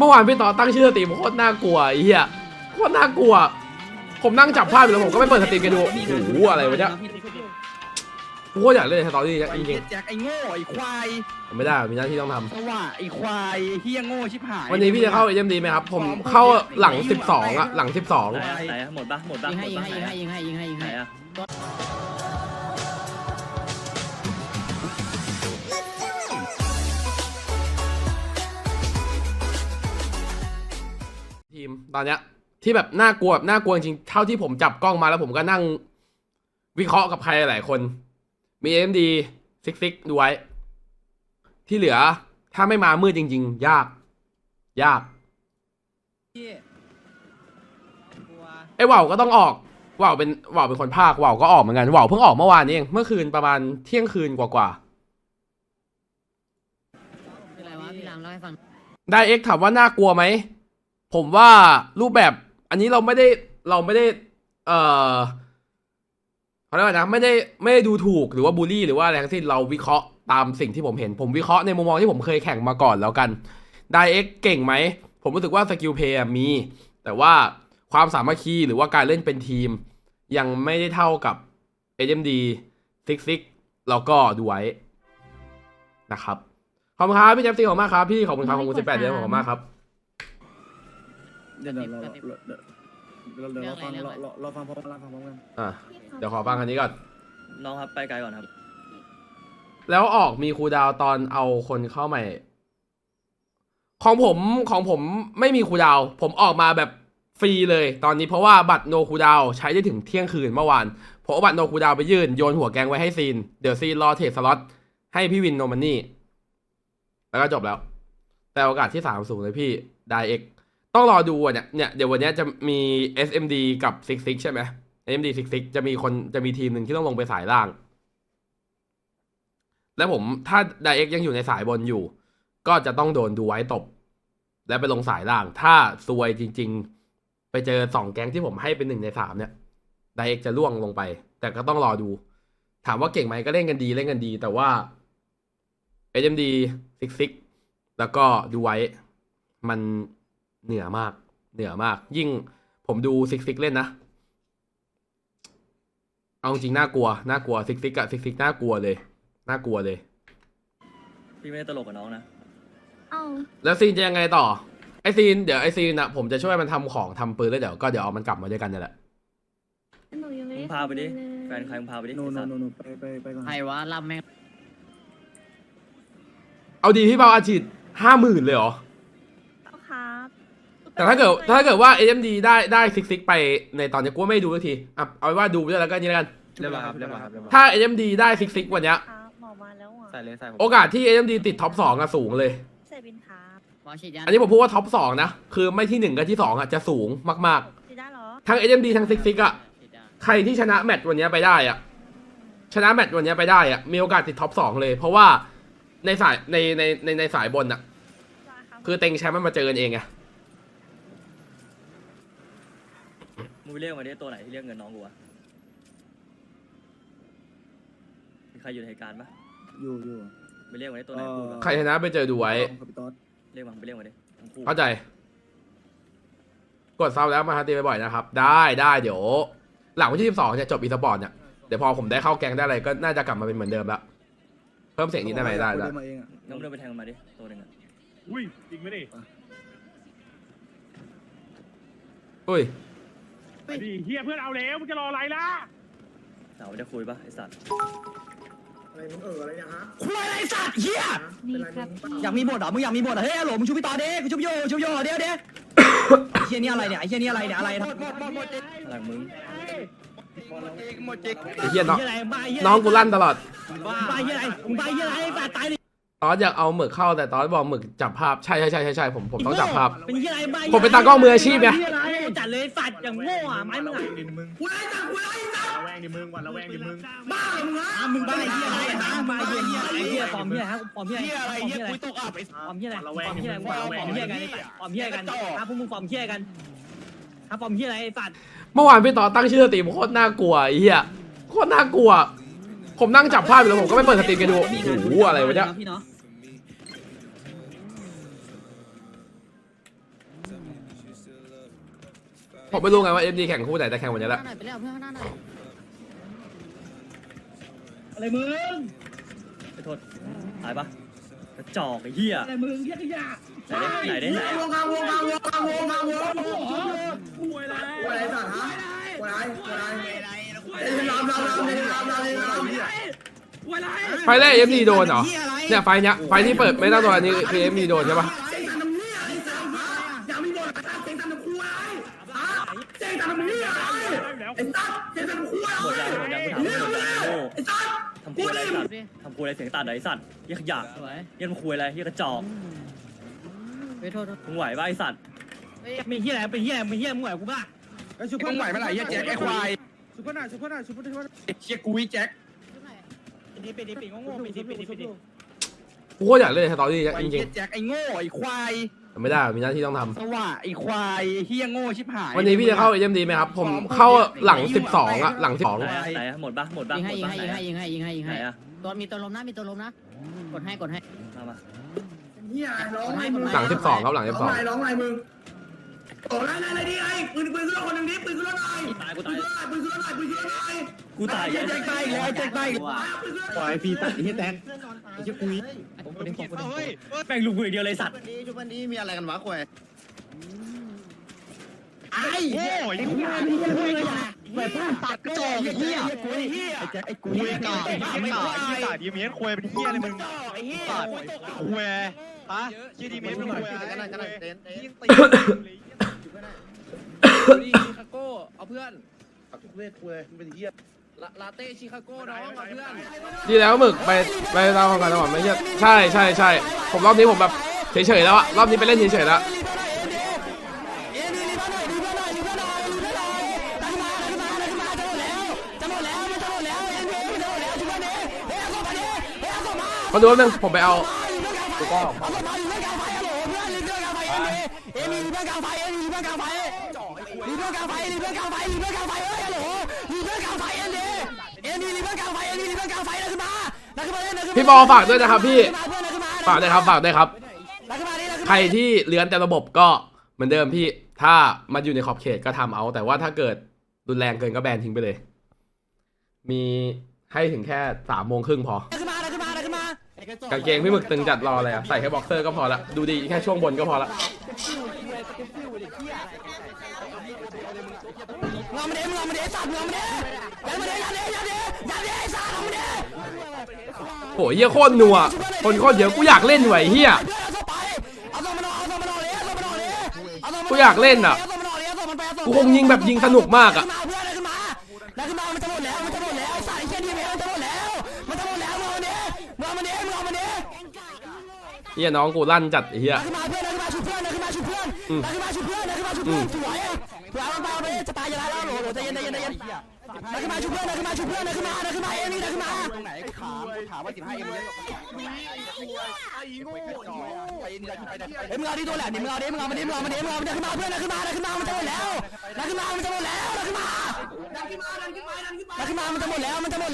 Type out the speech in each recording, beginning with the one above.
เมื่อวานพี่ต่อตั้งชื่อสตรีมโคตรน่ากลัวไอ้เหี้ยโคตรน่ากลัว ผมนั่งจับภาพอยู่แล้วผมก็ไม่เปิดสตรีมกันดูโอ้โหอะไรวะเนี่ยกูโคตรอยากเล่นสตอรี่เนี่ยไอ้จเหี้ริยงแจ็คไอ้โง่ไอ้ควายๆไม่ได้มีหน้าที่ต้องทำสว่าไอ้ควายไอ้เฮียโง่ชิบหายวันนี้พี่จะเข้าเอ็มดีไหมครับ ผมเข้าหลัง 12อะหลัง ไหนอะไหนอะหมดปะหมดปะยิงให้หมยิดงปะให้ยิงให้ยิงให้ยิงให้ยิงไหนให้อะ ตอนเนี้ย ที่แบบน่ากลัวแบบน่ากลัวจริงๆเท่าที่ผมจับกล้องมาแล้วผมก็นั่ง วิเคราะห์กับใครหลายคน มีเอ็มดีซิกซิกดูไว้ ที่เหลือ ถ้าไม่มามืดจริง ๆ ยาก ยากเหี้ยกลัวไอ้ว่าวก็ต้องออกว่าวเป็นว่าวเป็นคนภาคว่าวก็ออกเหมือนกันว่าวเพิ่งออกเมื่อวานนี้เองเมื่อคืนประมาณเที่ยงคืนกว่าคืออะไรวะพี่รามเล่าให้ฟังๆได้เอ็กถามว่าน่ากลัวไหม ผมว่ารูปแบบอันนี้เราไม่ได้เราไม่ได้ เอ่อเขาเรียกว่านะไม่ได้ไม่ได้ดูถูกหรือว่าบูลลี่หรือว่าอะไรทั้งสิ้นเราวิเคราะห์ตามสิ่งที่ผมเห็น ผมวิเคราะห์ในมุมมองที่ผมเคยแข่งมาก่อนแล้วกันได้เอ็กเก่งไหม ผมรู้สึกว่าสกิลเพย์มี แต่ว่าความสามัคคีหรือว่าการเล่นเป็นทีม ยังไม่ได้เท่ากับ HMD ซิกซิกแล้วก็ดูไว้นะครับ ขอบคุณครับพี่แจ๊บซีขอบคุณมากครับพี่ขอบคุณครับขอบคุณสิบแปดเดือนขอบคุณมากครับ เดี๋ยวเดี๋ยวเราเราเราเราเราฟังเราเราเราฟังพร้อมกันเราฟังพร้อมกันอะเดี๋ยวขอฟังอันนี้ก่อนน้องครับไปไกลก่อนครับ แล้วออกมีครูดาวตอนเอาคนเข้าใหม่ ของผมของผมไม่มีครูดาว ผมออกมาแบบฟรีเลย ตอนนี้เพราะว่าบัตรโนครูดาวใช้ได้ถึงเที่ยงคืนเมื่อวานผมเอาบัตรโนครูดาวไปยื่นโยนหัวแกงไว้ให้ซีน เดี๋ยวซีนรอเทรดสล็อตให้พี่วินโนมันนี่ แล้วก็จบแล้ว แต่โอกาสที่สามสูงเลยพี่ไดเอ็ก ต้องรอดูอะเนี่ยเนี่ยเดี๋ยววันนี้จะมี SMD กับซิกซิกใช่ไหม SMD ซิกซิกจะมีคนจะมีทีมหนึ่งที่ต้องลงไปสายล่าง แล้วผมถ้าไดเอ็กยังอยู่ในสายบนอยู่ ก็จะต้องโดนดูไว้ตบ และไปลงสายล่าง ถ้าซวยจริง ๆ ไปเจอสองแก๊งที่ผมให้เป็นหนึ่งในสามเนี่ยไดเอ็กจะล่วงลงไป แต่ก็ต้องรอดู ถามว่าเก่งไหมก็เล่นกันดีเล่นกันดี แต่ว่า HMD ซิกซิกแล้วก็ดูไว้มัน เหนือมาก เหนือมาก ยิ่งผมดูซิกซิกเล่นนะ เอาจริงน่ากลัว น่ากลัวซิกซิกอะซิกซิกน่ากลัวเลย น่ากลัวเลย พี่ไม่ได้ตลกกับน้องนะ เอ้าแล้วซีนจะยังไงต่อ ไอซีน เดี๋ยวไอซีนอะผมจะช่วยมันทำของทำปืนแล้วเดี๋ยวก็เดี๋ยวเอามันกลับมาด้วยกันนี่แหละหนูยังไม่มึได้งพาไปดิทำเลยแฟนใครมึงพาไปดิโนไอ้โนสัตว์โนโนไปไปไปก่อนใครวะรำแม่งเอาดีพี่เบาอาชีพห้าหมื่นเลยเหรอเอาครับ แต่ถ้าเกิดถ้าเกิดว่า HMD ได้ได้ซิกซิกไปในตอนนี้กูว่าไม่ดูสักทีอะเอาไว้ว่าดูไปด้วยแล้วก็นี่แล้วกัน เรียบร้อยครับเรียบร้อยครับเรียบร้อยถ้า HMD ได้ซิกซิกวันเนี้ยครับหมอมาแล้วอะใส่เลยใส่ผมโอกาสที่ HMD ติดท็อปสองอะสูงเลย ใส่บินครับหมอฉีดยาอันนี้ผมพูดว่าท็อปสองนะ คือไม่ที่หนึ่งก็ที่สองอะจะสูงมากฉีดได้เหรอๆ ทั้ง HMD ทั้งซิกซิกอะฉีดยาใครที่ชนะแมตช์วันเนี้ยไปได้อะชนะแมตช์วันเนี้ยไปได้อะมีโอกาสติดท็อปสองเลย เพราะว่าในสายในในในในสายบนอะได้ครับคือเต็งแชมป์มันมาเจอกันเองไง มึงไปเรียกมาดิตัวไหนที่เรียกเงินน้องกูวะมีใครอยู่ในเหตุการณ์ปะอยู่อยู่ไปเรียกมาดิตัวไหนพูดวะใครชนะไปเจอดูไว้ ครับพี่ต๊อดเรียกมาไปเรียกมาดิทั้งคู่เข้าใจ กดซับแล้วมาฮาตีบ่อยๆนะครับ ได้ได้เดี๋ยว หลังวันที่สิบสองจะจบอีสปอร์ตเนี่ยเดี๋ยวพอผมได้เข้าแกงได้อะไรก็น่าจะกลับมาเป็นเหมือนเดิมละเพิ่มเสียงนิดได้ไหมได้ได้เดินมาเองอะน้องเดินไปแทงมันมาดิตัวหนึ่งอะอุ้ยจริงไหมดิอุ้ย ไอ้ดิเฮียเพื่อนเอาแล้วมึงจะรออะไรล่ะสาวจะคุยปะไอสัตว์อะไรมึงเอออะไรเนี่ยฮะคุยอะไรสัตว์เฮียมีครับพี่อยากมีบทเหรอมึงอยากมีบทเหรอเฮ้ยฮัลโหลมึงชุบพี่ต่อเด้กูชุบโยชุบโยเดี๋ยวเดี๋ยวไอ้เฮียนี่อะไรเนี่ยไอ้เฮียนี่อะไรเนี่ยอะไรหมดหมดหมดหมดอะไรของมึงหมดจิกไอ้เหี้ยน้องอะไรบ้าเฮียน้องกูลั่นตลอด บ้าเฮียอะไรมึงบ้าเฮียอะไรไอ้บ้าตายดิ ตอนอยากเอาหมึกเข้าแต่ตอนบอกหมึกจับภาพใช่ใช่ใช่ใช่ใช่ผมผมต้องจับภาพ เป็นเฮียอะไรบ้าผมเป็นตากล้องมืออาชีพไงเฮียอะไรจัดเลยสัตว์อย่างโง่อะไม้มึงอะดิมึงคุยอะไรสัตว์คุยอะไรสัตว์ระแวงดิมึงวันระแวงดิมึงบ้ามึงฮะมึงบ้าเฮียอะไรฮะบ้าเฮียเฮียไอ้เฮียฟอร์มเฮียฮะฟอร์มเฮียเฮียอะไรฟอร์มเฮีเฮียยอะไรคุยตกอับไอ้ฟอร์มเฮียอะไรฟระอแวงร์มดิเฮียมึอะไรงระแวฟงอร์มดิเฮียมึกันงฟอร์มเฮียกันฮะพวกมึงฟอร์มเฮียกันฮะฟอร์มเฮียอะไรไอ้สัตว์เมื่อวานพี่ต่อตั้งชื่อสตรีมโคตรน่ากลัวไอ้เหี้ยโคตรน่ากลัว ผมนั่งจับภาพอยู่แล้วผมก็ไม่เปิดสตรีมกันดูโอ้โหอะไรวะเนี่ยพี่เนาะ ผมไม่รู้ไงว่าเอ็มดีแข่งคู่ไหนแต่แข่งวันนี้แหละหน่อยไปเร็วเพื่อนข้างหน้าหน่อยอะไรมึงไปโทษตายปะกระจอกไอ้เหี้ยอะไรมึงเฮียขยะไหนได้ไหนได้ไหนวงกลางวงกลางวงกลางวงกลางวงป่วยอะไรป่วยอะไรสัตว์ฮะป่วยอะไรป่วยอะไรเอ้ยลำลำลำเลยลำลำเลยลำป่วยอะไรไฟแรกเอ็มดีโดนเหรอเนี่ยไฟเนี้ยไฟที่เปิดไม่ต้องโดนอันนี้คือเอ็มดีโดนใช่ปะ สัตว์เจ๊งตามน้ำคู่อะไรหมดยังหมดยังกูถามหมดยังโง่ไอ้สัตว์ทำกูอะไรสัตว์ทำกูอะไรเสียงตัดไหนสัตว์เหี้ยขยะสวยเหี้ยมันคุยอะไรเหี้ยกระจอกไปโทษโทษมึงไหวปะไอ้สัตว์มีเฮียอะไรเป็นเฮียมึงเฮียมึงไหวกูป่ะไอ้ชุบมึงไหวเมื่อไหร่เหี้ยแจ็คไอ้ควายชุบเพื่อนหน่อยชุบเพื่อนหน่อยชุบเพื่อนหน่อยเชียกูวิแจ็คปิดดิปิดดิปิดงงๆปิดดิปิดดิปิดดิกูก็อยากเล่นสตอรี่ไอ้จริเหี้งยแจ็คไอ้โง่ไอ้ควาย ๆแต่ไม่ได้ มีหน้าที่ต้องทสว่าไอ้ควายเฮียโง่ชิบหายำวันนี้พี่จะเข้าเอ็มดีไหมครับ ผมเข้าหลัง 12อะหลัง ไหนอะไหนอะหมดปะหมดปะยิงหให้มดยิงปะให้ยิงให้ยิงให้ยิงให้ยิงไหนให้อะตัวมีตัวลมนะมีตัวลมนะ กดให้กดให้ มามา เฮียร้องไห้มึง12หลัง 12 ครับ หลัง ร้องไห้ร้องไห้มึง โอ้ยอะไรอะไรดีไอ้ปืนปืนขึ้นรถคนหนึ่งดิปืนขึ้นรถหน่อยตายกูปืตายนขึ้นรถหน่อยปืนขึ้นรถหน่อยปืนขึ้นรถหน่อยกูตายไอ้แจ็คตายแล้วไอ้แจ็คตายแล้วปล่อยพี่ตัดที่แตงไอ้เชี่ยคุยเฮ้ยแม่งลุงกูอย่างเดียวเลยสัตว์ชุบวันนี้มีอะไรกันวะควายไอ้โง่ไอ้ควายแบบตัดกระจอกไอ้เหี้ยไอ้เหี้ยไอ้แจ็คไอ้กุยคุยกาไอ้เหี้ยไม่ตายไอ้ตายดีเมสคุยเป็นเหี้ยอะไรมึงไอ้เฮียตัดคุยฮะชื่อดีเมสเป็นคุยอะไรกันหน่อยกันหน่อยเต้นยิงตี ดีชิคาโก้เอาเพื่อนทุกเวทคุยเป็นเหี้ยลาลาเต้ชิคาโก้น้องเอาเพื่อนดีแล้วหมึกไปไปตามกันก่อนไม่ใช่ใช่ใช่ใช่ผมรอบนี้ผมแบบเฉยๆแล้วอะรอบนี้ไปเล่นเฉยๆแล้วมาดูแป๊บนึงผมไปเอากูก็ พี่บอลฝากด้วยนะครับพี่ ฝากด้วยครับฝากด้วยครับใครที่เลื้อนแต่ระบบก็เหมือนเดิมพี่ ถ้ามันอยู่ในขอบเขตก็ทำเอา แต่ว่าถ้าเกิดรุนแรงเกินก็แบนทิ้งไปเลย มีให้ถึงแค่สามโมงครึ่งพอกางเกงพี่หมึกตึงจัดรอเลยอะใส่แค่บ็อกเซอร์ก็พอละ ดูดีแค่ช่วงบนก็พอละ โหเฮียโคตรนัวคนโคตรเยอะกูอยากเล่นไหวะไอ้เฮียกูอยากเล่นอะกูคงยิงแบบยิงสนุกมากอะเฮียน้องกูลั่นจัดไอ้เฮีย อืมอืม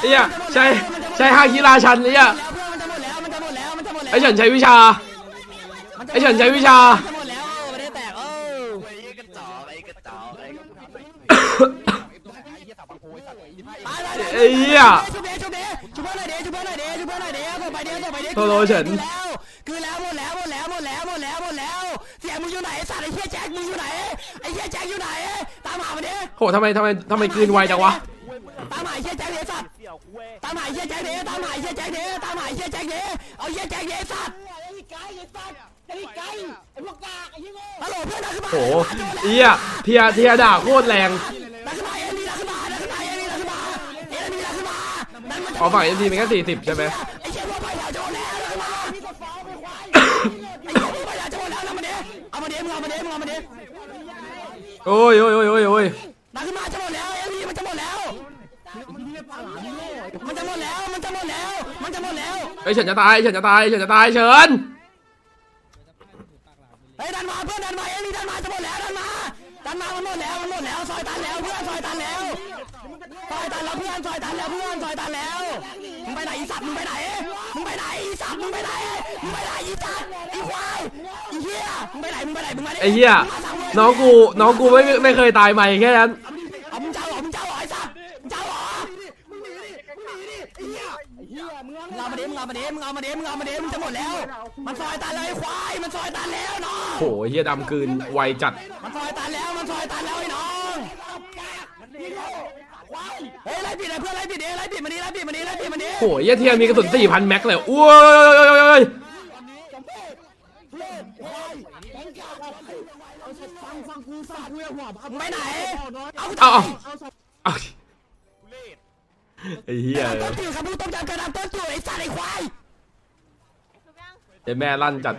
ไอ้เฮียใช่ใช่ห้ากีฬาชันไอ้เฮียไอ้เฉินใช้วิชาไอ้เฉินใช้วิชา ไอ้เหี้ยโทโลเฉินคือแล้วหมดแล้วหมดแล้วหมดแล้วหมดแล้วหมดแล้วเสียงมึงอยู่ไหนสัตว์ไอ้เหี้ยแจ็คมึงอยู่ไหนไอ้เหี้ยแจ็คอยู่ไหนตามหามันดิโหทำไมทำไมทำไมกลืนไวจังวะตามหาไอ้เหี้ยแจ็คดิสัตว์ตามหาไอ้เหี้ยแจ็คดิตามหาไอ้เหี้ยแจ็คดิตามหาไอ้เหี้ยแจ็คดิเอาเหี้ยแจ็คดิสัตว์ฮัลโหลเพื่อนนะขึ้นมาโหเหี้ยเทียเทียด่าโคตรแรงนะขึ้นมา อ๋อฝั่งเอ็มดีเป็นแค่สี่สิบใช่ไหมไอ้เชี่ยพวกไปแล้วจะหมาเดมเอามาดิมึงเอามาเอามโอ้ยโอ้ยโอ้ยโอ้ยโอ้ยนะขึ้นมาจะหมดแล้วเอ็นดีมันจะหมดแล้ว มันจะหมดแล้ว มันจะหมดแล้ว มันจะหมดแล้วไอ้ยเฉินจะตายเฉินจะตายเฉินจะตายเฉินเฮ้ยดันมาเพื่อนดันมาเอ็นดีดันมาจะหมดแล้วดันมาดันมามันหมดแล้วมันหมดแล้วซอยตันแล้วเพื่อนซอยตันแล้ว ตันแล้วเพื่อนซอยตันแล้วเพื่อนซอยตันแล้วมึงไปไหนอีสัตว์มึงไปไหนมึงไปไหนอีสัตว์มึงไปไหนมึงไปไหนอีสัตว์อีควายอีเหี้ยมึงไปไหนมึงไปไหนมึงมาดิไอ้เหี้ยมึงมาสั่งเวน้องกูน้องกูไม่ไม่เคยตายใหม่แค่นั้นเอามึงเจ้าเหรอมึงเจ้าเหรอไอ้สัตว์มึงเจ้าเหรอมึงเอามาเด้มึงเอามาเด้มึงเอามาเด้มึงเอามาเด้มึงจะหมดแล้ว มันซอยตันเลยไอ้ควายมันซอยตันแล้วน้องโหเฮียดำกลืนไวจัดมันซอยตันแล้วมันซอยตันแล้วไอ้น้อง เฮ้ยไล่ปิดเลยเพื่อนไล่ปิดดิไล่ปิดมันดิไล่ปิดมันดิไล่ปิดมันดิโหเฮียเทียมีกระสุนสี่พันแม็กเลยอ้ยมึงไปไหนเอาเอาเอาเอาไอ้เฮียต้นจืดคำพูดต้มยำกระดำต้นจืดไอ้สัตว์ไอ้ควายไอ้แม่ลั่นจัดส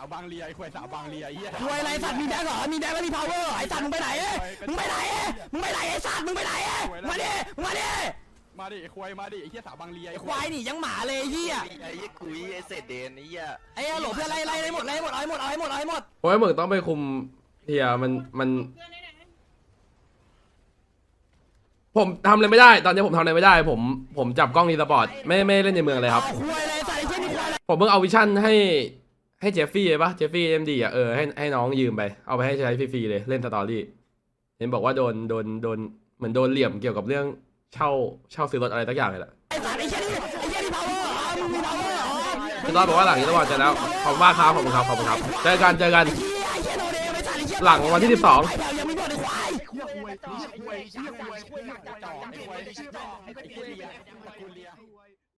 าวบางเรียไอ้ควายสาวบางเรียไอ้เหี้ย รวยอะไรสัตว์มีแบงค์เหรอมีแบงค์แล้วมี power เหรอไอ้สัตว์มึงไปไหนเอ้ยมึงไปไหนเอ้ยมึงไปไหนไอ้สัตว์มึงไปไหนเอ้ยมาดิมึงมาดิมาดิไอ้ควายมาดิไอ้เหี้ยสาวบางเรียไอ้ควายนี่ยังหมาเลยไอ้เหี้ยไอ้คุยไอ้เศษเดนไอ้เหี้ยไอ้หลบเพื่อนไล่ไล่ไล่หมดไล่หมดเอาให้หมดเอาให้หมดเอาให้หมดโอ้ยมึงต้องไปคุมเฮียมันมัน ผมทำอะไรไม่ได้ ตอนนี้ผมทำอะไรไม่ได้ ผมผมจับกล้องนีสปอร์ตไม่ไม่เล่นในเมืองเลยครับ เอาควายอะไรสัตว์ไอ้เหี้ยนี่ควายอะไรผมเพิ่งเอาวิชั่นให้ ให้เจฟฟี่เลยปะเจฟฟี่เอ็มดีอะเออให้ให้น้องยืมไป เอาไปให้ใช้ฟรีๆเลยเล่นสตอรี่เห็นบอกว่าโดนโดนโดนเหมือนโดนเหลี่ยมเกี่ยวกับเรื่องเช่าเช่าซื้อรถอะไรสักอย่างเลยแหละไอ้สัตว์ไอ้เหี้ยนี่ไอ้เหี้ยนี่ power เหรอมึงมี power เหรอพี่ต้อยบอกว่าหลังนี้ระหว่างจอแล้วขอบคุณมากครับขอบคุณครับขอบคุณครับเจอกันเจอกันไอ้เหี้ยไอ้เหี้ยโนเดมไอ้สัตว์ไอ้เหี้ยหลังวันที่สิบสองไอ้แถวยังไม่หมดไอ้ควายไอ้ควายไอ้ควายไอ้ควายไอ้ควายไอ้ควายไอ้ควาย